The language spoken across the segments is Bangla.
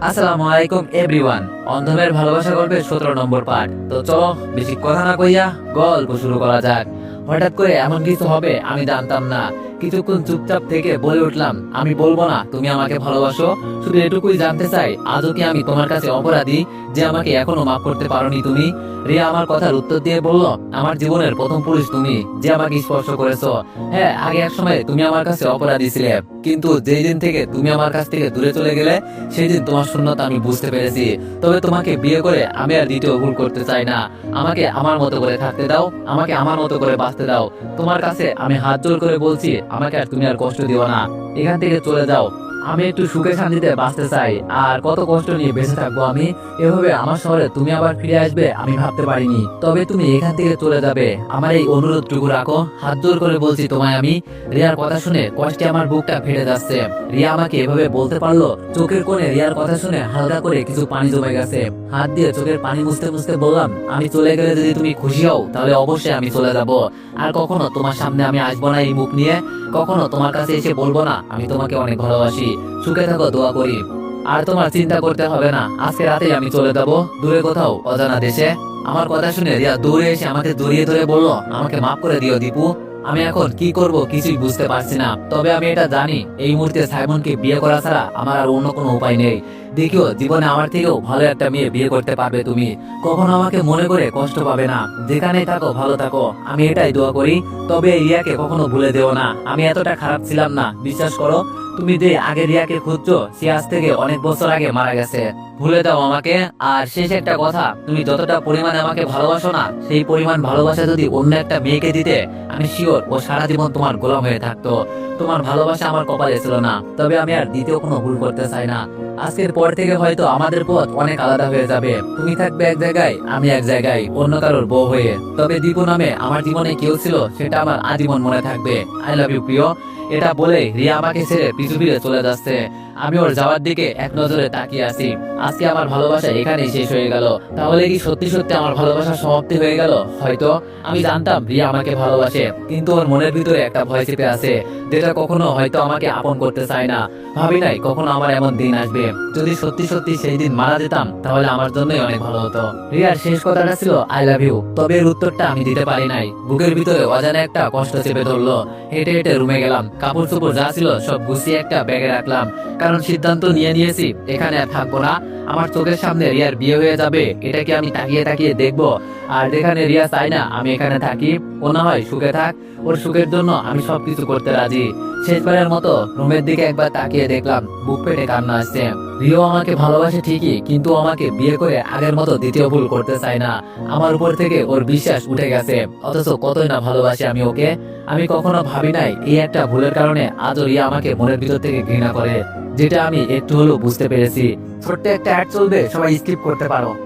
আসসালামু আলাইকুম এভরিওয়ান অন্ধমের ভালোবাসা গল্পের সতেরো নম্বর পার্ট তো চলো, বেশি কথা না কইয়া গল্প শুরু করা যাক। হঠাৎ করে এমন কিছু হবে আমি জানতাম না। কিছুক্ষণ চুপচাপ থেকে বলে উঠলাম, আমি বলব না, তুমি আমাকে ভালোবাসো। শুধু এটুকুই জানতে চাই, আজও কি আমি তোমার কাছে অপরাধী যে আমাকে এখনও মাফ করতে পারোনি তুমি? রিয়া আমার কথার উত্তর দিয়ে বলল, আমার জীবনের প্রথম পুরুষ তুমি, যে আমাকে স্পর্শ করেছ। হ্যাঁ আগে এক সময় তুমি আমার কাছে অপরাধী ছিলে, কিন্তু যেই দিন থেকে তুমি আমার কাছ থেকে দূরে চলে গেলে, সেই দিন তোমার শূন্যতা আমি বুঝতে পেরেছি। তবে তোমাকে বিয়ে করে আমি আর দ্বিতীয় ভুল করতে চাই না। আমাকে আমার মতো করে থাকতে দাও, আমাকে আমার মতো করে বাঁচতে দাও। তোমার কাছে আমি হাত জোর করে বলছি আমাকে আর তুমি আর কষ্ট দিও না। এখান থেকে চলে যাও। আমি একটু সুখে শান্তিতে বাঁচতে চাই। আর কত কষ্ট নিয়ে বেঁচে থাকব আমি? এভাবে আমার শহরে তুমি আবার ফিরে আসবে আমি ভাবতে পারিনি। তবে তুমি এখান থেকে চলে যাবে। আমার এই অনুরোধটুকু রাখো। হাত জোর করে বলছি তোমায় আমি। রিয়ার কথা শুনে কষ্টে আমার বুকটা ফেটে যাচ্ছে। রিয়া আমাকে এভাবে বলতে পারল, চোখের কোণে রিয়ার কথা শুনে হালকা করে কিছু পানি জমে গেছে। হাত দিয়ে চোখের পানি মুছতে মুছতে বললাম, আমি চলে গেলে যদি তুমি খুশি হও, তাহলে অবশ্যই আমি চলে যাব। আর কখনো তোমার সামনে আমি আসব না এই মুখ নিয়ে। কখনো তোমার কাছে এসে বলব না, আমি তোমাকে অনেক ভালোবাসি। সুখে থাকো, দোয়া করি। আর তোমার চিন্তা করতে হবে না, আজকে রাতেই আমি চলে যাব, দূরে কোথাও, অজানা দেশে। আমার কথা শুনে রিয়া দৌড়ে এসে আমাকে জড়িয়ে ধরে বলল, আমাকে মাফ করে দিও দীপু। আমি এখন কি করব কিছুই বুঝতে পারছি না। তবে আমি এটা জানি, এই মুহূর্তে সাইমনকে বিয়ে করা ছাড়া আমার আর অন্য কোনো উপায় নেই। দেখিও, জীবনে আমার থেকেও ভালো একটা মেয়ে বিয়ে করতে পারবে তুমি। কখনো আমাকে মনে করে কষ্ট পাবে না। যেখানে থাকো, ভালো থাকো। আমি এটাই দোয়া করি, তবে রিয়াকে কখনো ভুলে দেও না। আমি এতটা খারাপ ছিলাম না। বিশ্বাস করো তুমি যে আগে রিয়াকে খুঁজছো, সে আজ থেকে অনেক বছর আগে মারা গেছে। ভুলে দাও আমাকে। আর শেষ একটা কথা, তুমি যতটা পরিমাণে আমাকে ভালোবাসো না, সেই পরিমাণ ভালোবাসা যদি অন্য একটা মেয়েকে দিতে, আমি শিওর ও সারা জীবন তোমার গোলাম হয়ে থাকতো। তোমার ভালোবাসা আমার কপালে ছিল না, তবে আমি আর দ্বিতীয় কোনো ভুল করতে চাই না। আজকের পর থেকে হয়তো আমাদের পথ অনেক আলাদা হয়ে যাবে। তুমি থাকবে এক জায়গায়, আমি এক জায়গায়, অন্য কারোর বউ হয়ে। তবে দীপু নামে আমার জীবনে কেউ ছিল, সেটা আমার আজীবন মনে থাকবে। আই লাভ ইউ প্রিয়। এটা বলে রিয়া আমাকে ছেড়ে পিছু ফিরে চলে যাচ্ছে। আমি ওর যাওয়ার দিকে এক নজরে তাকিয়ে আছি। আজকে আমার ভালোবাসা এখানেই শেষ হয়ে গেল। তাহলে কি সত্যি সত্যি আমার ভালোবাসা সমাপ্তি হয়ে গেল? হয়তো। আমি জানতাম রিয়া আমাকে ভালোবাসে, কিন্তু ওর মনের ভিতরে একটা ভয় চেপে আছে, যেটা কখনো হয়তো আমাকে আপন করতে চায় না। ভাবি নাই কখনো আমার এমন দিন আসবে। যদি সত্যি সত্যি সেই দিন মারা যেতাম, তাহলে আমার জন্যই অনেক ভালো হতো। রিয়ার শেষ কথাটা ছিল আই লাভ ইউ তবে এর উত্তরটা আমি দিতে পারি নাই। বুকের ভিতরে অজানা একটা কষ্ট চেপে ধরলো। হেঁটে হেঁটে রুমে গেলাম। কাপড় চোপড় যা ছিল, সব গুছিয়ে একটা ব্যাগে রাখলাম। কারণ সিদ্ধান্ত নিয়ে নিয়েছি, এখানে আর থাকব না। আমার চোখের সামনে রিয়ার বিয়ে হয়ে যাবে এটা কি আমি তাকিয়ে তাকিয়ে দেখব। আর যেখানে রিয়া চাই না, আমি এখানে থাকি। ও না হয় সুখে থাক। ওর সুখের জন্য আমি সবকিছু করতে রাজি। শেষবারের মতো রুমের দিকে একবার তাকিয়ে দেখলাম, বুক পেটে কান্না আসছে। রিও আমাকে ভালোবাসে ঠিকই, কিন্তু আমাকে বিয়ে করে আগের মতো দ্বিতীয় ভুল করতে চায় না। আমার উপর থেকে ওর বিশ্বাস উঠে গেছে। অথচ কতই না ভালোবাসি আমি ওকে। আমি কখনো ভাবি নাই, এই একটা ভুলের কারণে আজও রিয়া আমাকে মনের ভিতর থেকে ঘৃণা করে। যেটা আমি একটু হলেও বুঝতে পেরেছি। ছোট্ট একটা অ্যাড চলবে, সবাই স্কিপ করতে পারো।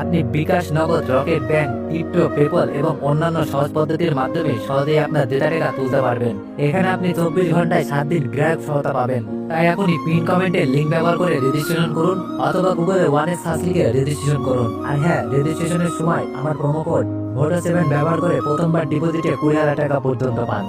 আপনি বিকাশ নগদ, রকেট, ব্যাংক, ক্রিপ্টো পেপল এবং অন্যান্য সহজ পদ্ধতির মাধ্যমে সহজেই আপনার ডেটা টাকা তুলতে পারবেন। এখানে আপনি চব্বিশ ঘন্টায় সাত দিন গ্রাহক সহায়তা পাবেন। তাই এখনই পিন কমেন্টে লিংক ব্যবহার করে রেজিস্ট্রেশন করুন অথবা গুগলে ওয়ান এস লিখে রেজিস্ট্রেশন করুন। আর হ্যাঁ রেজিস্ট্রেশনের সময় আমার প্রোমো কোড ভোটার সেভেন ব্যবহার করে প্রথমবার ডিপোজিটে কুড়ি হাজার টাকা পর্যন্ত পান।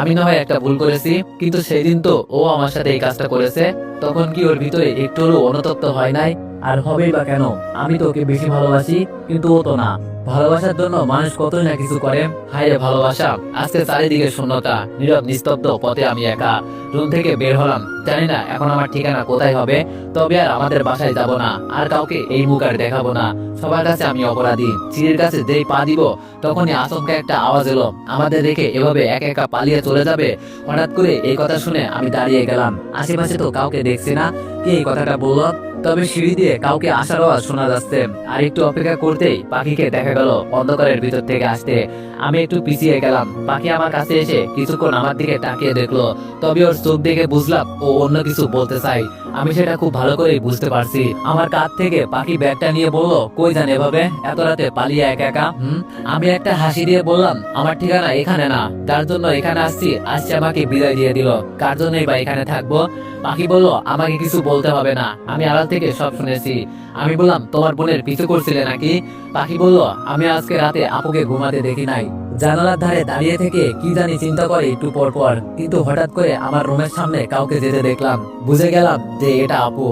আমি না হয় একটা ভুল করেছি, কিন্তু সেই দিন তো ও আমার সাথে এই কাজটা করেছে, তখন কি ওর ভিতরে একটু অনুতপ্ত হয় নাই? আর হবেই বা কেন? আমি তো ওকে বেশি ভালোবাসি, কিন্তু ও তো না। ভালোবাসার জন্য মানুষ কতই না কিছু করে। হায় ভালোবাসা। আজকে চারিদিকে শূন্যতা, নীরব, নিস্তব্ধ পথে আমি একা। রুম থেকে বের হলাম। জানি না এখন আমার ঠিকানা কোথায় হবে। তবে আর আমাদের বাসায় যাব না। আর কাউকে এই মুখ আর দেখাবো না। সবার কাছে আমি অপরাধী। চিড়ির কাছে যেই পা দিব, তখনই আচমকা একটা আওয়াজ এলো। আমাদের রেখে এভাবে একা একা পালিয়ে চলে যাবে? হঠাৎ করে এই কথা শুনে আমি দাঁড়িয়ে গেলাম। আশেপাশে তো কাউকে দেখছি না। কে এই কথাটা বলল? তবে সিঁড়ি দিয়ে কাউকে আসার আওয়াজ শোনা যাচ্ছে। আর একটু অপেক্ষা করতেই পাখিকে দেখা গেল অন্ধকারের ভিতর থেকে আসতে। আমি একটু পিছিয়ে গেলাম। পাখি আমার কাছে এসে কিছুক্ষণ আমার দিকে তাকিয়ে দেখল। তবে ওর চোখ দেখে বুঝলাম ও অন্য কিছু বলতে চাই আমি সেটা খুব ভালো করেই বুঝতে পারছি। আমার কাছ থেকে পাখি ব্যাগটা নিয়ে বলল, কই যান এভাবে? এত রাতে পালিয়ে একা একা? আমি একটা হাসি দিয়ে বললাম, আমার ঠিকানা এখানে না। তার জন্য এখানে আসছি, আসছে আমাকে বিদায় দিয়ে দিল। কার জন্যই বা এখানে থাকব? পাখি বলল আমাকে কিছু বলতে হবে না। আমি আড়াল থেকে সব শুনেছি। আমি বললাম, তোমার বোনের পিছু করছিলে নাকি? পাখি বলল, আমি আজকে রাতে আপুকে ঘুমাতে দেখি নাই। জানালার ধারে দাঁড়িয়ে থেকে কি জানি চিন্তা করে একটু পর পর, কিন্তু হঠাৎ করে আমার রুমের সামনে কাউকে যেতে দেখলাম। বুঝে গেলাম যে এটা আপু,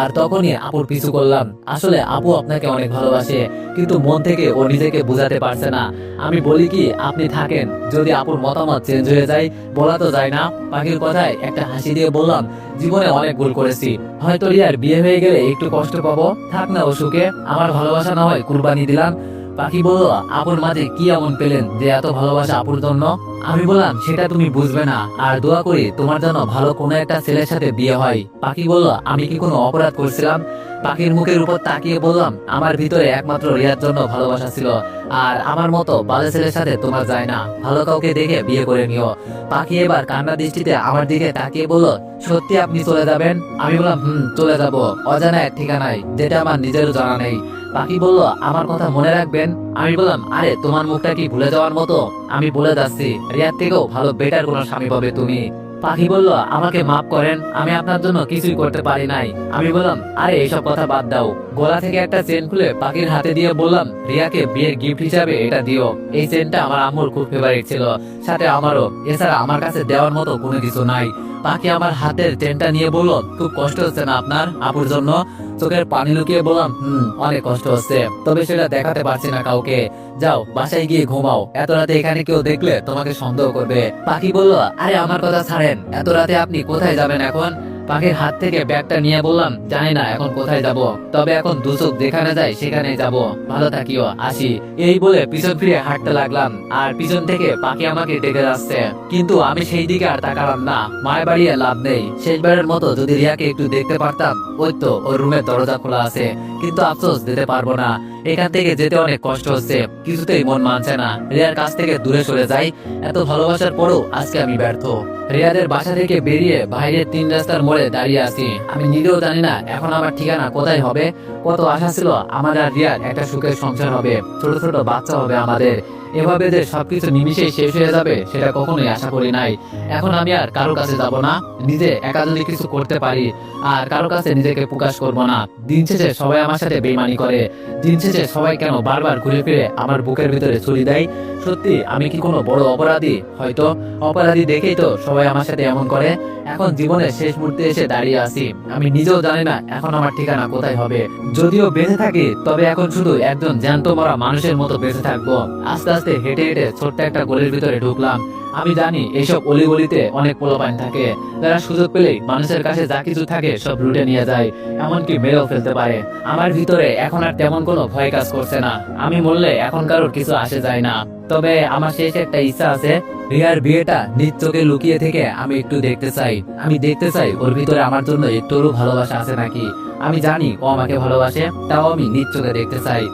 আর তখনই আপুর পিছু করলাম। আসলে আপু আপনাকে অনেক ভালোবাসে, কিন্তু মন থেকে ও নিজেকে বোঝাতে পারছে না। আমি বলি কি, আপনি থাকেন, যদি আপুর মতামত চেঞ্জ হয়ে যায়, বলা তো যায় না। পাখির কথায় একটা হাসি দিয়ে বললাম, জীবনে অনেক ভুল করেছি। হয়তো রিয়ার বিয়ে হয়ে গেলে একটু কষ্ট পাবো। থাক না ও সুখে আমার ভালোবাসা না হয় কুরবানি দিলাম। পাখি বলল আপুর মাঝে কি এমন পেলেন যে এত ভালোবাসা আপুর জন্য? আমি বললাম, সেটা তুমি বুঝবে না। আর দোয়া করি, তোমার জন্য ভালো কোনো একটা ছেলের সাথে বিয়ে হয়। পাখি বলল আমি কি কোনো অপরাধ করছিলাম? পাখির মুখের উপর তাকিয়ে বললাম, আমার ভিতরে একমাত্র রিয়ার জন্য ভালোবাসা ছিল। আর আমার মতো বাজে ছেলের সাথে তোমার যায় না। ভালো কাউকে দেখে বিয়ে করে নিও। পাখি এবার কান্না দৃষ্টিতে আমার দিকে তাকিয়ে বলল, সত্যি আপনি চলে যাবেন? আমি বললাম, হুম, চলে যাব। অজানা এক ঠিকানায়, যেটা আমার নিজেরও জানা নেই। পাখি বলল, আমার কথা মনে রাখবেন? আমি বললাম, আরে, তোমার মুখটা কি ভুলে যাওয়ার মতো? আমি বলে যাচ্ছি, রিয়ার থেকেও ভালো বেটার কোনো স্বামী পাবে তুমি। পাখি বলল, আমাকে মাফ করেন, আমি আপনার জন্য কিছুই করতে পারি নাই। আমি বললাম, আরে এইসব কথা বাদ দাও। গোলা থেকে একটা চেন খুলে পাখির হাতে দিয়ে বললাম, রিয়াকে বিয়ের গিফট হিসাবে এটা দিও। এই চেনটা আমার আম্মুর খুব ফেভারিট ছিল। সাথে আমারও। এছাড়া আমার কাছে দেওয়ার মতো কোনো কিছু নাই। পাখি আমার হাতের চেনটা নিয়ে বলল, খুব কষ্ট হচ্ছে না আপনার আপুর জন্য? চোখের পানি লুকিয়ে বললাম, হুম, অনেক কষ্ট হচ্ছে, তবে সেটা দেখাতে পারছি না কাউকে। যাও, বাসায় গিয়ে ঘুমাও। এত রাতে এখানে কেউ দেখলে তোমাকে সন্দেহ করবে। পাখি বলল, আরে, আমার কথা ছাড়েন। এত রাতে আপনি কোথায় যাবেন এখন? পাখির হাত থেকে ব্যাগটা নিয়ে বললাম, জানি না এখন কোথায় যাব। তবে এখন দুচোখ যেখানে যায় সেখানে যাব। ভালো থাকিও, আসি। এই বলে পিছন ফিরে হাঁটতে লাগলাম, আর পিছন থেকে পাখি আমাকে ডেকে যাচ্ছে কিন্তু আমি সেই দিকে আর তাকালাম না, মায়ের বাড়িয়ে লাভ নেই। শেষবারের মতো যদি রিয়াকে একটু দেখতে পারতাম, ওই তো ওর রুমের দরজা খোলা আছে। কিন্তু আফসোস দিতে পারব না। এখান থেকে যেতে অনেক কষ্ট হচ্ছে। কিছুতেই মন মানছে না। রিয়ার কাছ থেকে দূরে সরে যাই। এত ভালোবাসার পরেও আজকে আমি ব্যর্থ। রিয়াদের বাসা থেকে বেরিয়ে বাইরের তিন রাস্তার মোড়ে দাঁড়িয়ে আছি। আমি নিজেও জানি না এখন আমার ঠিকানা কোথায় হবে। কত আশা ছিল আমার আর রিয়ার একটা সুখের সংসার হবে। ছোট ছোট বাচ্চা হবে আমাদের। এভাবে যে সবকিছু নিমিশেই শেষ হয়ে যাবে, সেটা কখনোই আশা করি নাই। এখন আমি আর কারোর কাছে যাব না। নিজে একা যদি কিছু করতে পারি, আর কারোর কাছে নিজেকে প্রকাশ করব না। দিন শেষে সবাই আমার সাথে বেইমানি করে। দিন শেষে সবাই কেন বারবার ঘুরে ফিরে আমার বুকের ভিতরে ছুরি দেয়? সত্যি, আমি কি কোনো বড় অপরাধী? হয়তো অপরাধী দেখেই তো সবাই আমার সাথে এমন করে। এখন জীবনের শেষ মুহূর্তে এসে দাঁড়িয়ে আছি। আমি নিজেও জানি না এখন আমার ঠিকানা কোথায় হবে। যদিও বেঁচে থাকি, তবে এখন শুধু একজন জ্যান্ত মরা মানুষের মতো বেঁচে থাকব। আস্তে আস্তে হেঁটে হেঁটে ছোট্ট একটা গলির ভিতরে ঢুকলাম। আমি জানি এইসব অলিগলিতে অনেক পোলাপাইন থাকে। যারা সুযোগ পেলেই মানুষের কাছে যা কিছু থাকে সব লুটে নিয়ে যায়, এমনকি মেরেও ফেলতে পারে। আমার ভিতরে এখন আর তেমন কোনো ভয় কাজ করছে না। আমি বললে এখন কারোর কিছু আসে যায় না। তবে আমার শেষ একটা ইচ্ছা আছে, রিয়ার বিয়েটা চোখে লুকিয়ে থেকে আমি একটু দেখতে চাই। আমি দেখতে চাই ওর ভিতরে আমার জন্য একটুরও ভালোবাসা আছে নাকি। আমি জানি ও আমাকে ভালোবাসে, তাও আমি চোখে দেখতে চাই।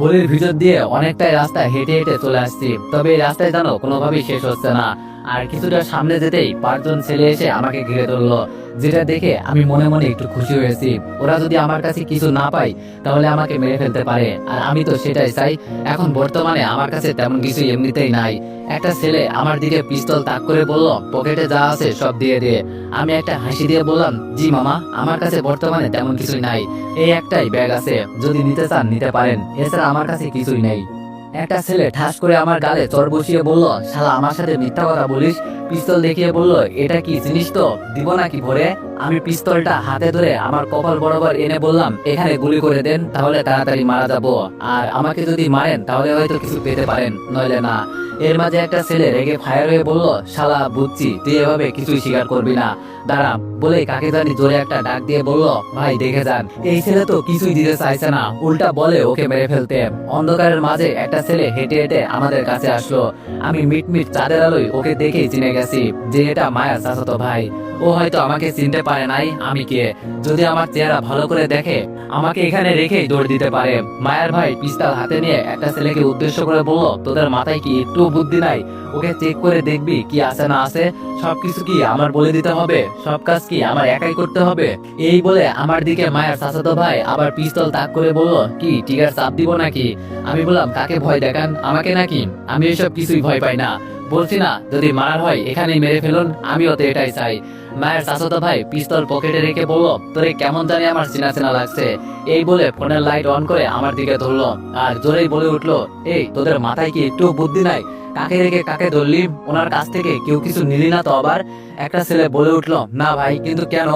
গলির ভিতর দিয়ে অনেকটাই রাস্তা হেঁটে হেঁটে চলে আসছি। তবে এই রাস্তায় জানো কোনোভাবেই শেষ হচ্ছে না। আর কিছুটা সামনে যেতেই পাঁচজন ছেলে এসে আমাকে ঘিরে ধরলো। যেটা দেখে আমি মনে মনে একটু খুশি হয়েছি। ওরা যদি আমার কাছে কিছু না পায়, তাহলে আমাকে মেরে ফেলতে পারে। আর আমি তো সেটাই চাই। এখন বর্তমানে আমার কাছে তেমন কিছু এমনিতেই নাই। একটা ছেলে আমার দিকে পিস্তল তাক করে বলল, পকেটে যা আছে সব দিয়ে দিয়ে আমি একটা হাসি দিয়ে বললাম, জি মামা, আমার কাছে বর্তমানে তেমন কিছুই নাই। এই একটাই ব্যাগ আছে। যদি নিতে চান, নিতে পারেন। এছাড়া আমার কাছে কিছুই নেই। একটা ছেলে ঠাস করে আমার গালে চর বসিয়ে বলল, শালা, আমার সাথে মিথ্যা কথা বলিস? পিস্তল দেখিয়ে বলল, এটা কি জিনিস তো? দিব নাকি ভরে? আমি পিস্তলটা হাতে ধরে আমার কপাল বরাবর এনে বললাম, এখানে গুলি করে দেন, তাহলে তাড়াতাড়ি মারা যাব। আর আমাকে যদি মারেন, তাহলে হয়তো কিছু পেতে পারেন, নইলে না। এর মাঝে একটা ছেলে রেগে ফায়ার হয়ে বলল, শালা বুঝছি তুই এভাবে কিছুই স্বীকার করবি না। দাঁড়া, বলে কাকে জানি জোরে একটা ডাক দিয়ে বলল, ভাই, দেখে যান, এই ছেলে তো কিছুই দিতে চাইছে না, উল্টা বলে ওকে মেরে ফেলতে। অন্ধকারের মাঝে একটা ছেলে হেঁটে হেঁটে আমাদের কাছে আসলো। আমি মিট মিট চাঁদের আলোয় ওকে দেখেই চিনে গেছি যে এটা মায়া চাচাতো ভাই। ও হয়তো আমাকে চিনতে পারে নাই, আমি কে? যদি আমার চেহারা ভালো করে দেখে, আমাকে এখানে রেখেই দৌড় দিতে পারে। মায়ের ভাই পিস্তল হাতে নিয়ে একটা ছেলেকে উদ্দেশ্য করে বলল, তোদের মাথায় কি একটু বুদ্ধি নাই? ওকে চেক করে দেখবি কি আছে না আছে। সবকিছু কি আমার বলে দিতে হবে? সব কাজ কি আমার একাই করতে হবে? এই বলে আমার দিকে মায়ের চাচাতো ভাই আবার পিস্তল তাক করে বলল, কি টিকার চাপ দিব নাকি? আমি বললাম, কাকে ভয় দেখান? আমাকে নাকি? আমি এসব কিছুই ভয় পাই না। বলছি না, যদি মারার হয়, এখানেই মেরে ফেলুন, আমিও তো এটাই চাই। মায়ের চাচাতো ভাই পিস্তল পকেটে রেখে বলল, তোরে কেমন জানি আমার চেনা চেনা লাগছে। এই বলে ফোনের লাইট অন করে আমার দিকে ধরলো আর জোরেই বলে উঠল, এই, তোদের মাথায় কি একটু বুদ্ধি নাই? কাকে রেখে কাকে ধরলি? ওনার কাছ থেকে কেউ কিছু নিলি না তো আবার? একটা ছেলে বলে উঠল, না ভাই, কিন্তু কেন?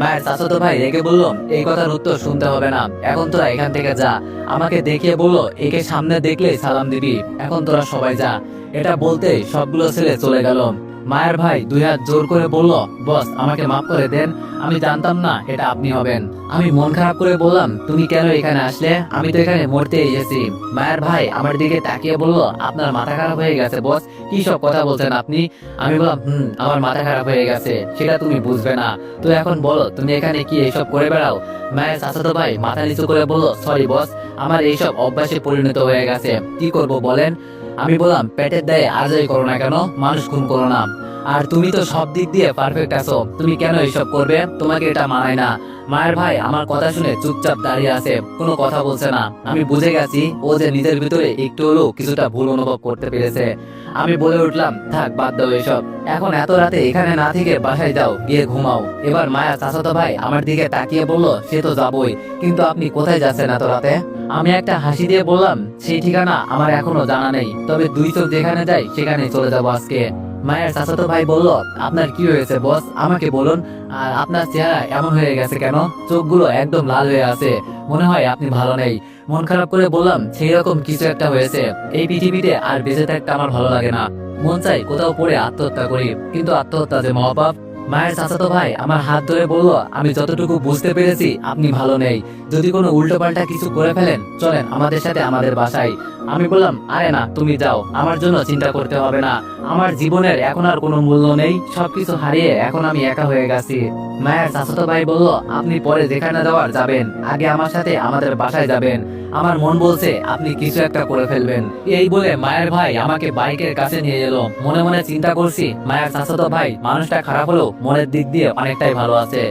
মায়ের চাচাতো ভাই রেগে বলল, এই কথার উত্তর শুনতে হবে না, এখন তোরা এখান থেকে যা। আমাকে দেখিয়ে বলল, একে সামনে দেখলেই সালাম দিবি, এখন তোরা সবাই যা। এটা বলতে সবগুলো ছেলে চলে গেল। মায়ের ভাই দুই হাত জোর করে বলল, বস, আমাকে মাফ করে দেন, আমি জানতাম না এটা আপনি হবেন। আমি মন খারাপ করে বললাম, তুমি কেন এখানে আসলে? আমি তো এখানে মরতে এসেছি। মায়ের ভাই আমার দিকে তাকিয়ে বলল, আপনার মাথা খারাপ হয়ে গেছে, বস। কি সব কথা বলছেন আপনি? আমি বললাম, হুম, আমার মাথা খারাপ হয়ে গেছে, সেটা তুমি বুঝবে না। তো এখন বলো, তুমি এখানে কি এইসব করে বেড়াও? মায়ের চাচাতো ভাই মাথা নিচু করে বলল, সরি, বস, আমার এইসব অভ্যাসে পরিণত হয়ে গেছে। কি করব বলেন? আমি বললাম পেটের দায়ে আজই করো না কেন? মানুষ খুন করো না। আর তুমি তো সব দিক দিয়ে পারফেক্ট আছো। তুমি কেন এইসব করবে? তোমাকে এটা মানায় না। মায়ের ভাই, আমার কথা শুনে চুপচাপ দাঁড়িয়ে আছে। কোনো কথা বলছে না। আমি বুঝে গেছি ও যে নিজের ভিতরে একটু হলেও কিছুটা ভুল অনুভব করতে পেরেছে। আমি বলে উঠলাম, থাক, বাদ দাও এসব। এখন এত রাতে এখানে না থেকে বাসায় যাও, গিয়ে ঘুমাও। এবার মায়া চাচাতো ভাই আমার দিকে তাকিয়ে বলল, সে তো যাবই। কিন্তু আপনি কোথায় যাচ্ছেন এত রাতে? আমি একটা হাসি দিয়ে বললাম, সেই ঠিকানা আমার এখনও জানা নেই। তবে দুই চোখ যেখানে যাই সেখানে চলে যাব আজকে। মায়ের চাচাতো ভাই বলল, আপনার কি হয়েছে, বস? আমাকে বলুন। আর আপনার চেহারা এমন হয়ে গেছে কেন? চোখগুলো একদম লাল হয়ে আছে। মনে হয় আপনি ভালো নেই। মন খারাপ করে বললাম সেই রকম কিছু একটা হয়েছে। এই পৃথিবীতে আর বেঁচে থাকতে আমার ভালো লাগে না। মন চাই কোথাও পড়ে আত্মহত্যা করি। কিন্তু আত্মহত্যা যে মহাপাপ মায়ের চাচাতো ভাই, আমার হাত ধরে বলল, আমি যতটুকু বুঝতে পেরেছি, আপনি ভালো নেই। যদি কোনো উল্টোপাল্টা কিছু করে ফেলেন, চলেন আমাদের সাথে আমাদের বাসায়। আমি বললাম, আরে না, তুমি যাও, আমার জন্য চিন্তা করতে হবে না। আমার জীবনের এখন আর কোনো মূল্য নেই, সবকিছু হারিয়ে এখন আমি একা হয়ে গেছি। মায়ের চাচাতো ভাই বলল, আপনি পরে যেখানে যাওয়ার যাবেন, আগে আমার সাথে আমাদের বাসায় যাবেন। আমার মন বলছে, আপনি কিছু একটা করে ফেলবেন। এই বলে মায়ের ভাই আমাকে বাইকের কাছে নিয়ে এলো। মনে মনে চিন্তা করছি, মায়ের চাচাতো ভাই, মানুষটা খারাপ হলেও মনের দিক দিয়ে অনেকটাই ভালো আছে।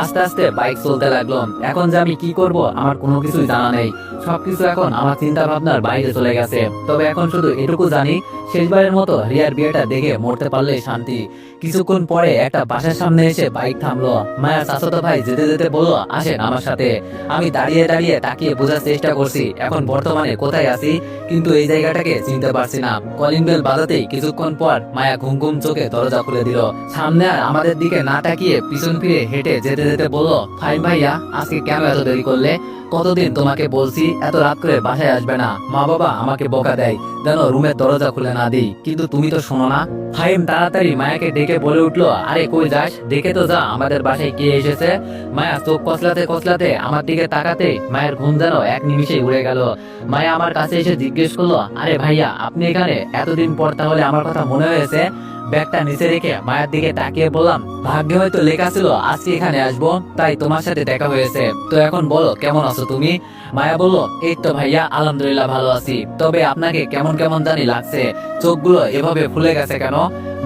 আস্তে আস্তে বাইক চলতে লাগল এখন যে আমি কি করব, আমার কোনো কিছুই জানা নেই। সবকিছু এখন আমার চিন্তা ভাবনার বাইরে চলে গেছে। তবে এখন শুধু এটুকু জানি, শেষবারের মতো রিয়ার বিয়েটা দেখে মরতে পারলে শান্তি। কিছুক্ষণ পরে একটা বাসার সামনে এসে বাইক থামলো। মায়ের চাচাতো ভাই যেতে যেতে বলল, আসেন আমার সাথে। আমি দাঁড়িয়ে দাঁড়িয়ে তাকিয়ে বোঝার চেষ্টা করছি, এখন বর্তমানে কোথায় আছি? কিন্তু এই জায়গাটাকে চিনতে পারছি না। কলিং বেল বাজাতেই কিছুক্ষণ পর মায়া ঘুম ঘুম চোখে দরজা খুলে দিল। সামনে আর আমাদের দিকে না তাকিয়ে পিছন ফিরে হেঁটে যেতে যেতে বলল, ফাইন ভাইয়া, আজকে কেন এত দেরি করলে? কতদিন তোমাকে বলছি, এত রাত করে বাসায় আসবে না। মা বাবা আমাকে বকা দেয়। যেন রুমের দরজা খুলে না দিই। কিন্তু তুমি তো শোনো না? ফাইম তাড়াতাড়ি মায়াকে ডেকে বলে উঠল, আরে, কই যাস? দেখে তো যা, আমাদের বাসায় কে এসেছে? মায়া চোখ কসলাতে কসলাতে আমার দিকে তাকাতে মায়ের ঘুম যেন এক নিমিষেই উড়ে গেল। মায়া আমার কাছে এসে জিজ্ঞেস করল, আরে ভাইয়া, আপনি এখানে এতদিন পর তাহলে আমার কথা মনে হয়েছে? ব্যাগটা নিচে রেখে মায়ের দিকে তাকিয়ে বললাম ভাগ্যে হয়তো লেখা ছিল, আজকে এখানে আসব, তাই তোমার সাথে দেখা হয়েছে। তো এখন বলো, কেমন আছো তুমি? মায়া বলল, এই তো ভাইয়া, আলহামদুলিল্লাহ ভালো আছি। তবে আপনাকে কেমন কেমন জানি লাগছে, চোখগুলো এভাবে ফুলে গেছে কেন?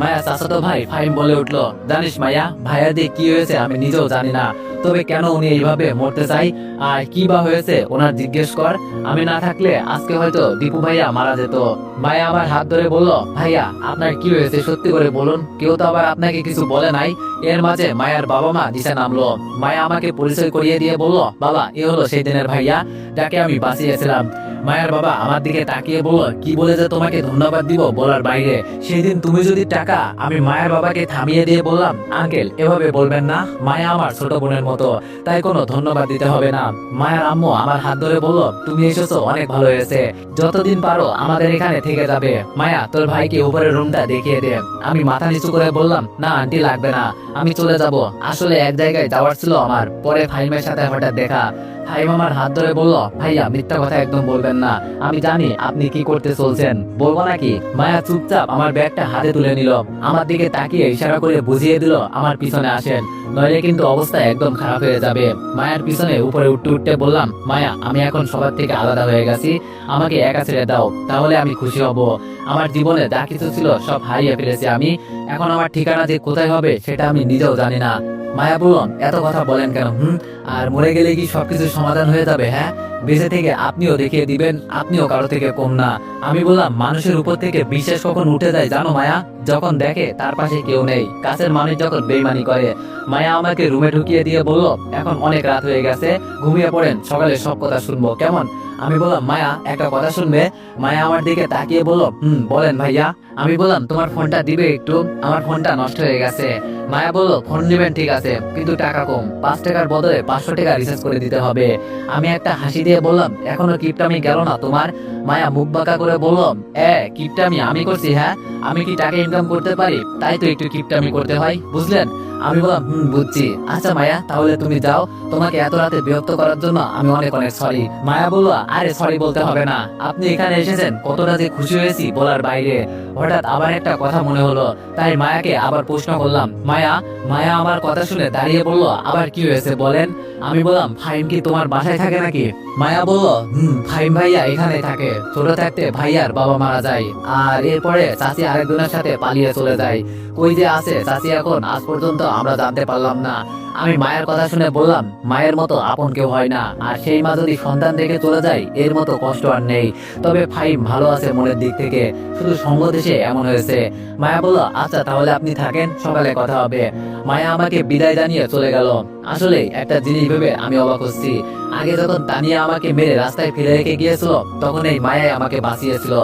মায়া চাচাতো ভাই ফাইম বলে উঠল, জানিস মায়া, ভাইয়া দিয়ে কি হয়েছে আমি নিজেও জানি না। তবে কেন উনি এইভাবে মরতে চাই? আর কি বা হয়েছে ওনার জিজ্ঞেস কর। আমি না থাকলে আজকে হয়তো দীপু ভাইয়া মারা যেত। মায়া আমার হাত ধরে বলল, ভাইয়া, আপনার কি হয়েছে সত্যি করে বলুন। কেউ তো আবার আপনাকে কিছু বলে নাই। এর মাঝে মায়ার বাবা মা দিশা নামলো। মায়া আমাকে পরিচয় করিয়ে দিয়ে বলল, বাবা, এ হলো সেই দিনের ভাইয়া, যাকে আমি বাঁচিয়েছিলাম। মায়ের বাবা আমার দিকে তাকিয়ে বলল, কি বলে যে তোমাকে ধন্যবাদ দিব বলার বাইরে? সেদিন তুমি যদি টাকা, আমি মায়ের বাবাকে থামিয়ে দিয়ে বললাম, আঙ্কেল, এভাবে বলবেন না, মায়া আমার ছোট বোনের মতো, তাই কোনো ধন্যবাদ দিতে হবে না। মায়ের আম্মু আমার হাত ধরে বলল, তুমি এসেছ, অনেক ভালো হয়েছে। যতদিন পারো, আমাদের এখানে থেকে যাবে। মায়া, তোর ভাইকে উপরের রুমটা দেখিয়ে দে। আমি মাথা নিচু করে বললাম, না, আন্টি, লাগবে না। আমি চলে যাব। আসলে এক জায়গায় যাওয়ার ছিল আমার, পরে ফাইমের সাথে হঠাৎ দেখা। ফাহিম আমার হাত ধরে বলল, ভাইয়া, মিথ্যা কথা একদম বলবেন না। আমি জানি আপনি কি করতে চলছেন। বলব নাকি? মায়া চুপচাপ আমার ব্যাগটা হাতে তুলে নিল। আমার দিকে তাকিয়ে ইশারা করে বুঝিয়ে দিল, আমার পিছনে আসেন। নইলে কিন্তু অবস্থা একদম খারাপ হয়ে যাবে। মায়ের পিছনে উপরে উঠতে উঠতে বললাম, মায়া, আমি এখন সবার থেকে আলাদা হয়ে গেছি। আমাকে একা ছেড়ে দাও, তাহলে আমি খুশি হব। আমার জীবনে যা কিছু ছিল সব হারিয়ে ফেলেছি আমি। এখন আমার ঠিকানা যে কোথায় হবে সেটা আমি নিজেও জানি না। মায়া বললাম, এত কথা বলেন কেন, হুম? আর মরে গেলে কি সবকিছু সমাধান হয়ে যাবে হ্যাঁ? বেঁচে থেকে আপনিও দেখিয়ে দিবেন, আপনিও কারও থেকে কম না। আমি বললাম, মানুষের উপর থেকে বিশ্বাস কখন উঠে যায় জানো মায়া? যখন দেখে তার পাশে কেউ নেই। কাছের মানুষ যখন বেইমানি করে, মায়া আমাকে রুমে ঢুকিয়ে দিয়ে বলল, এখন অনেক রাত হয়ে গেছে, ঘুমিয়ে পড়েন, সকালে সব কথা শুনব, কেমন? আমি বললাম, মায়া, একটা কথা শুনবে? মায়া আমার দিকে তাকিয়ে বলল, হুম, বলেন ভাইয়া। আমি বললাম, তোমার ফোনটা দিবে একটু? আমার ফোনটা নষ্ট হয়ে গেছে। মায়া বলল, ফোন নেবেন ঠিক আছে, কিন্তু টাকা কম, পাঁচ টাকার বদলে পাঁচশো টাকা রিচার্জ করে দিতে হবে। আমি একটা হাসি দিয়ে বললাম, এখনও কিপটামি গেল না তোমার? মায়া মুখ বাঁকা করে বললাম এ, কিপটামি আমি করছি হ্যাঁ? আমি কি টাকা ইনকাম করতে পারি? তাই তো একটু কিপটামি করতে হয়, বুঝলেন? আমি বললাম, হুম, বুঝছি। আচ্ছা মায়া, তাহলে তুমি যাও। তোমাকে এত রাতে বিরক্ত করার জন্য আমি অনেক অনেক সরি মায়া বলল, আরে সরি বলতে হবে না। আপনি এখানে এসেছেন কত রাতে খুশি হয়েছি বলার বাইরে। হঠাৎ আবার একটা কথা মনে হলো, তাই মায়াকে আবার প্রশ্ন করলাম, মায়া মায়া আমার কথা শুনে দাঁড়িয়ে বলল, আবার কি হয়েছে বলেন? আমি বললাম ফাইম কি তোমার বাসায় থাকে নাকি? মায়া বলল, হুম ফাইম ভাইয়া এখানে থাকে। ছোট থাকতে ভাইয়ার বাবা মারা যায়। আর এরপরে চাচি আরেকজনের সাথে পালিয়ে চলে যায়। কই যে আছে, চাচি এখন আজ পর্যন্ত আমরা জানতে পারলাম না। আমি মায়ের কথা শুনে বললাম, মায়ের মতো আপন কেউ হয় না। আর সেই মা যদি সন্তান দেখে চলে যায়, এর মতো কষ্ট আর নেই। তবে ফাইম ভালো আছে মনের দিক থেকে। শুধু সঙ্গ দেশে এমন হয়েছে। মায়া বলল আচ্ছা তাহলে আপনি থাকেন, সকালে কথা হবে। মায়া আমাকে বিদায় জানিয়ে চলে গেল। আসলে একটা জিনিস ভেবে আমি অবাক হচ্ছি। আগে যখন তানিয়া আমাকে মেরে রাস্তায় ফেলে রেখে গিয়েছিল, তখন এই মায়াই আমাকে বাঁচিয়েছিল।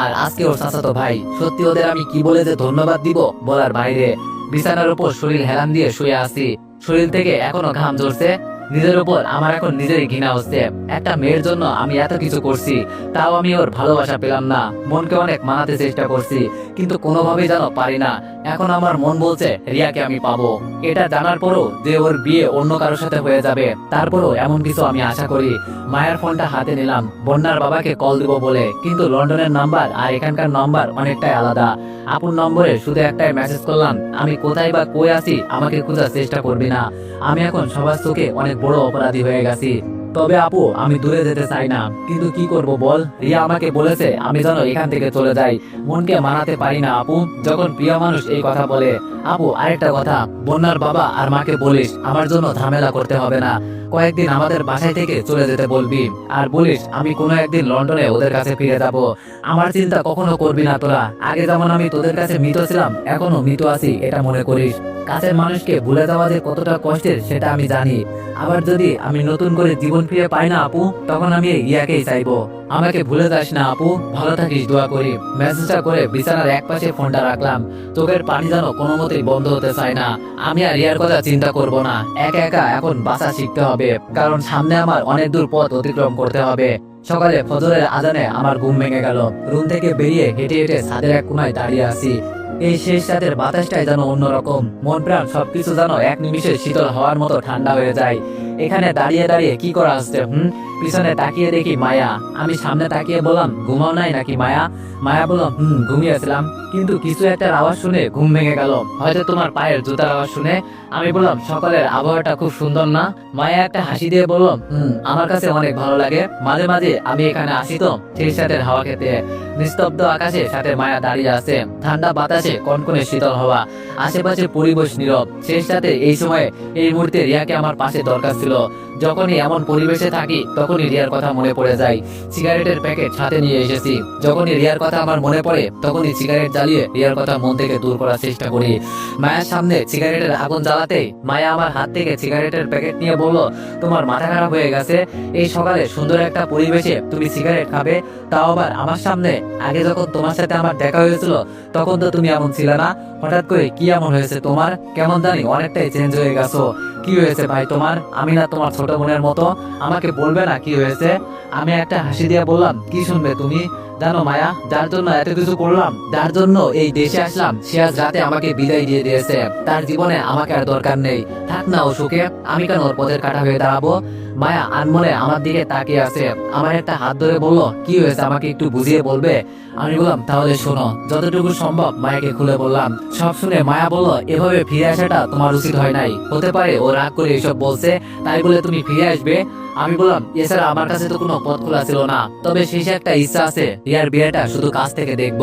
আর আজকে ওর চাচাতো ভাই, সত্যি ওদের আমি কি বলে যে ধন্যবাদ দিব বলার বাইরে। বিছানার উপর শরীর হেলান দিয়ে শুয়ে আছি। শরীর থেকে এখনও ঘাম ঝরছে। নিজের উপর আমার এখন নিজেরই ঘৃণা হচ্ছে। একটা মেয়ের জন্য আমি এত কিছু করছি, তাও আমি ওর ভালোবাসা পেলাম না। মনকে অনেক মানাতে চেষ্টা করছি, কিন্তু কোনোভাবেই যেন পারি না। এখন আমার মন বলছে, রিয়াকে আমি পাবো। এটা জানার পরও যে ওর বিয়ে অন্য কারোর সাথে হয়ে যাবে, তারপরও এমন কিছু আমি আশা করি। মায়ের ফোনটা হাতে নিলাম, বন্যার বাবাকে কল দিব বলে, কিন্তু লন্ডনের নাম্বার আর এখানকার নাম্বার অনেকটাই আলাদা। আপন নম্বরে শুধু একটাই মেসেজ করলাম, আমি কোথায় বা কই আছি, আমাকে খোঁজার চেষ্টা করবি না। আমি এখন সবার চোখে অনেক বড় অপরাধী হয়ে গেছি। তবে আপু, আমি দূরে যেতে চাই না। কিন্তু কি করব বল? রিয়া আমাকে বলেছে, আমি যেন এখান থেকে চলে যাই। মনকে মানাতে পারি না, আপু। যখন প্রিয় মানুষ এই কথা বলে, আপু, আরেকটা কথা। বন্যার বাবা আর মাকে বলিস, আমার জন্য ঝামেলা করতে হবে না। কয়েকদিন আমাদের বাসায় থেকে চলে যেতে বলবি। আর বলিস, আমি কোনো একদিন লন্ডনে ওদের কাছে ফিরে যাব। আমার চিন্তা কখনো করবি না তোরা। আগে যেমন আমি তোদের কাছে মৃত ছিলাম, এখনও মৃত আছি, এটা মনে করিস। কাছের মানুষকে ভুলে যাওয়া যে কতটা কষ্টের, সেটা আমি জানি। আবার যদি আমি নতুন করে জীবন ফিরে পাই না আপু, তখন আমি ইয়াকেই চাইব। আমাকে ভুলে যাস না আপু। ভালো থাকিস, দোয়া করি। মেসেজটা করে বিছানার এক পাশে ফোনটা রাখলাম। চোখের পানি যেন কোনো মতেই বন্ধ হতে চায় না। আমি আর রিয়ার কথা চিন্তা করব না। একা একা এখন বাঁচা শিখতে হবে, কারণ সামনে আমার অনেক দূর পথ অতিক্রম করতে হবে। সকালে ফজরের আজানে আমার ঘুম ভেঙে গেল। রুম থেকে বেরিয়ে হেঁটে হেঁটে ছাদের এক কোনায় দাঁড়িয়ে আছি। এই শেষ রাতের বাতাসটাই যেন অন্যরকম। মন প্রাণ সবকিছু যেন এক নিমিষে শীতল হওয়ার মতো ঠান্ডা হয়ে যায়। এখানে দাঁড়িয়ে দাঁড়িয়ে কি করা আসছে হুম? পিছনে তাকিয়ে দেখি মায়া। আমি সামনে তাকিয়ে বললাম, ঘুমাও নাই নাকি মায়া? মায়া বললাম হুম, ঘুমিয়েছিলাম। কিন্তু কিছু একটা আওয়াজ শুনে ঘুম ভেঙে গেল। হয়তো তোমার পায়ের জুতার আওয়াজ শুনে? আমি বললাম, সকালের আবহাওয়াটা খুব সুন্দর না? মায়া একটা হাসি দিয়ে বললাম হুম, আমার কাছে অনেক ভালো লাগে। মাঝে মাঝে আমি এখানে আসি তো, সেই সাথে হাওয়া খেতে। নিস্তব্ধ আকাশে সাথে মায়া দাঁড়িয়ে আছে। ঠান্ডা বাতাসে কনকনে শীতল হওয়া। আশেপাশে পরিবেশ নীরব। শেষ সাথে এই সময়ে এই মুহূর্তে রিয়াকে আমার পাশে দরকার ছিল যখনই এমন পরিবেশে থাকি, তখনই রিয়ার কথা মনে পড়ে যায়। সিগারেটের প্যাকেট সাথে নিয়ে এসেছি। যখনই রিয়ার কথা আমার মনে পড়ে, তখনই সিগারেট জ্বালিয়ে রিয়ার কথা মন থেকে দূর করার চেষ্টা করি। মায়ের সামনে সিগারেটের আগুন জ্বালাতে মায়া আমার হাত থেকে সিগারেটের প্যাকেট নিয়ে বলল, তোমার মাথা খারাপ হয়ে গেছে। এই সকালে সুন্দর একটা পরিবেশে তুমি সিগারেট খাবে। তাও আবার আমার সামনে, আগে যখন তোমার সাথে আমার দেখা হয়েছিল, তখন তো তুমি এমন ছিলে না। হঠাৎ করে কি এমন হয়েছে তোমার? কেমন জানি অনেকটাই চেঞ্জ হয়ে গেছো। কি হয়েছে ভাই তোমার? আমি না তোমার ছোট বোনের মতো আমাকে বলবে না কি হয়েছে? আমি একটা হাসি দিয়ে বললাম, কি শুনবে তুমি? জানো মায়া, যার জন্য এত কিছু করলাম, যার জন্য এই দেশে আসলাম, সে আজ রাতে আমাকে বিদায় দিয়ে দিয়েছে। তার জীবনে আমাকে আর দরকার নেই। থাক না ও সুখে আমি কেন ওর পথের কাটা হয়ে দাঁড়াবো? মায়া, আনমনে আমার দিকে তাকিয়ে আছে। আমার একটা হাত ধরে বলল, কি হয়েছে, আমাকে একটু বুঝিয়ে বলবে? আমি বললাম, তাহলে শোনো, যতটুকু সম্ভব মায়াকে খুলে বললাম। সব শুনে মায়া বলল, এভাবে ফিরে আসাটা তোমার উচিত হয় নাই। হতে পারে ও রাগ করে এসব বলছে, তাই বলে তুমি ফিরে আসবে। আমি বললাম, এছাড়া আমার কাছে তো কোনো পথ খোলা ছিল না। তবে শেষে একটা ইচ্ছা আছে, রিয়ার বিয়েটা শুধু কাছ থেকে দেখব।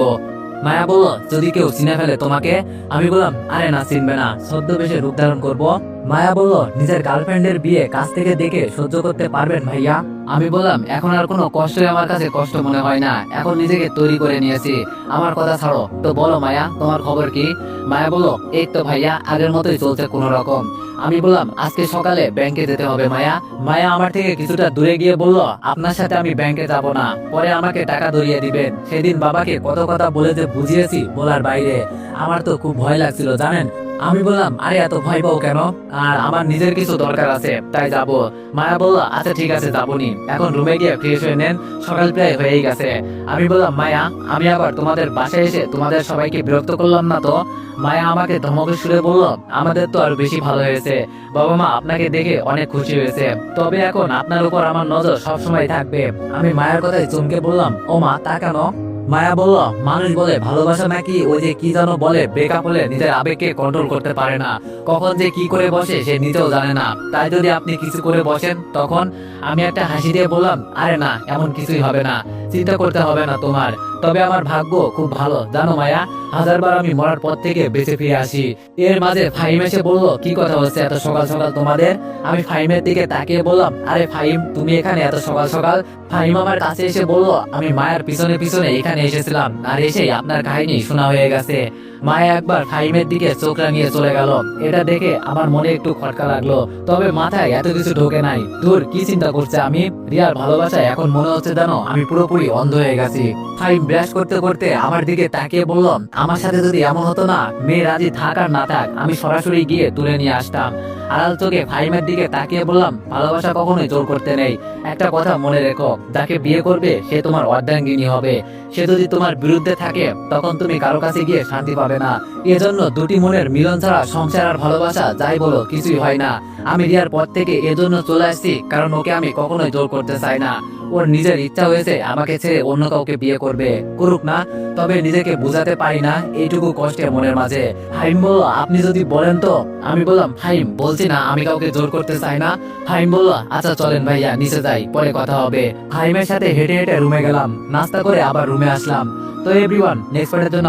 মায়া বলল, যদি কেউ চিনে ফেলে তোমাকে? আমি বললাম, আরে না, চিনবে না। ছদ্মবেশে রূপ ধারণ করব। মায়া বলল, নিজের গার্লফ্রেন্ডের বিয়ে কাছ থেকে দেখে সহ্য করতে পারবেন ভাইয়া? আমি বললাম, এখন আর কোনো কষ্টই আমার কাছে কষ্ট মনে হয় না। এখন নিজেকে তৈরি করে নিয়েছি। আমার কথা ছাড়ো। তো বলো মায়া, তোমার খবর কি? মায়া বলল, এই তো ভাইয়া, আগের মতোই চলছে কোনো রকম। আমি বললাম, আজকে সকালে ব্যাংকে যেতে হবে মায়া। মায়া আমার থেকে কিছুটা দূরে গিয়ে বলল, আপনার সাথে আমি ব্যাংকে যাব না। পরে আমাকে টাকা ধরিয়ে দিবেন। সেদিন বাবাকে কত কথা বলে যে বুঝিয়েছি বলার বাইরে। আমার তো খুব ভয় লাগছিল, জানেন? আমি বললাম, আরে, এত ভয় পাও কেন? আর আমার নিজের কিছু দরকার আছে, তাই যাব। মায়া বলল আচ্ছা ঠিক আছে, যাবনি। এখন রুমে গিয়ে ফ্রেশ হয়ে নেন, সকাল প্রায় হয়েই গেছে। আমি বললাম, মায়া, আমি আবার তোমাদের বাসায় এসে তোমাদের সবাইকে বিরক্ত করলাম না তো? মায়া আমাকে ধমকে সুরে বলল, আমাদের তো আর বেশি ভালো হয়েছে। বাবা মা আপনাকে দেখে অনেক খুশি হয়েছে। তবে এখন আপনার উপর আমার নজর সবসময় থাকবে। আমি মায়ের কথায় চমকে বললাম, ও মা, তা কেন? মায়া বলল, মানুষ বলে ভালোবাসা নাকি ওই যে কি যেন বলে ব্রেকআপ হলে নিজের আবেগকে কন্ট্রোল করতে পারে না। কখন যে কি করে বসে সে নিজেও জানে না। তাই যদি আপনি কিছু করে বসেন, তখন আমি একটা হাসি দিয়ে বললাম, আরে না, এমন কিছুই হবে না। চিন্তা করতে হবে না তোমার। তবে আমার ভাগ্য খুব ভালো, জানো মায়া? হাজারবার আমি মরার পর থেকে বেঁচে ফিরে আসি। এর মাঝে ফাহিম এসে বলল, কি কথা হচ্ছে এত সকাল সকাল তোমাদের? আমি ফাহিমের দিকে তাকিয়ে বললাম, আরে ফাহিম, তুমি এখানে এত সকাল সকাল ফাহিম আমার কাছে এসে বলল, আমি মায়ের পিছনে পিছনে এখানে এসেছিলাম। আর এসে আপনার কাহিনী শোনা হয়ে গেছে। মায়া একবার ফাহিমের দিকে চোখ রাঙিয়ে চলে গেল। এটা দেখে আমার মনে একটু খটকা লাগল। তবে মাথায় এত কিছু ঢোকে নাই। দূর কি চিন্তা করছে আমি? রিয়ার ভালোবাসায় এখন মনে হচ্ছে জানো আমি পুরোপুরি অন্ধ হয়ে গেছি। ফাহিম ব্রাশ করতে করতে আমার দিকে তাকিয়ে বলল, আমার সাথে যদি এমন হতো না, মেয়ে রাজি থাক আর না থাক, আমি সরাসরি গিয়ে তুলে নিয়ে আসতাম। আড়াল চোখে ফাহিমের দিকে তাকিয়ে বললাম, ভালোবাসা কখনোই জোর করতে নেই। একটা কথা মনে রেখো, যাকে বিয়ে করবে, সে তোমার অর্ধাঙ্গিনী হবে। সে যদি তোমার বিরুদ্ধে থাকে, তখন তুমি কারও কাছে গিয়ে শান্তি পাবে না। এজন্য দুটি মনের মিলন ছাড়া সংসার আর ভালোবাসা যাই বলো, কিছুই হয় না। আমি রিয়ার পর থেকে এজন্য চলে আসছি, কারণ ওকে আমি কখনোই জোর করতে চাই না। ওর নিজের ইচ্ছা হয়েছে আমাকে ছেড়ে অন্য কাউকে বিয়ে করবে। করুক না, তবে নিজেকে বুঝাতে পারি না এইটুকু কষ্টে মনের মাঝে। হাইম বলল, আপনি যদি বলেন তো? আমি বললাম, হাইম, বলছি না, আমি কাউকে জোর করতে চাই না। হাইম বলল আচ্ছা চলেন ভাইয়া, নিচে যাই, পরে কথা হবে। হাইমের সাথে হেঁটে হেঁটে রুমে গেলাম। নাস্তা করে আবার রুমে আসলাম। তো এভরিওয়ান নেক্সট পার্টের জন্য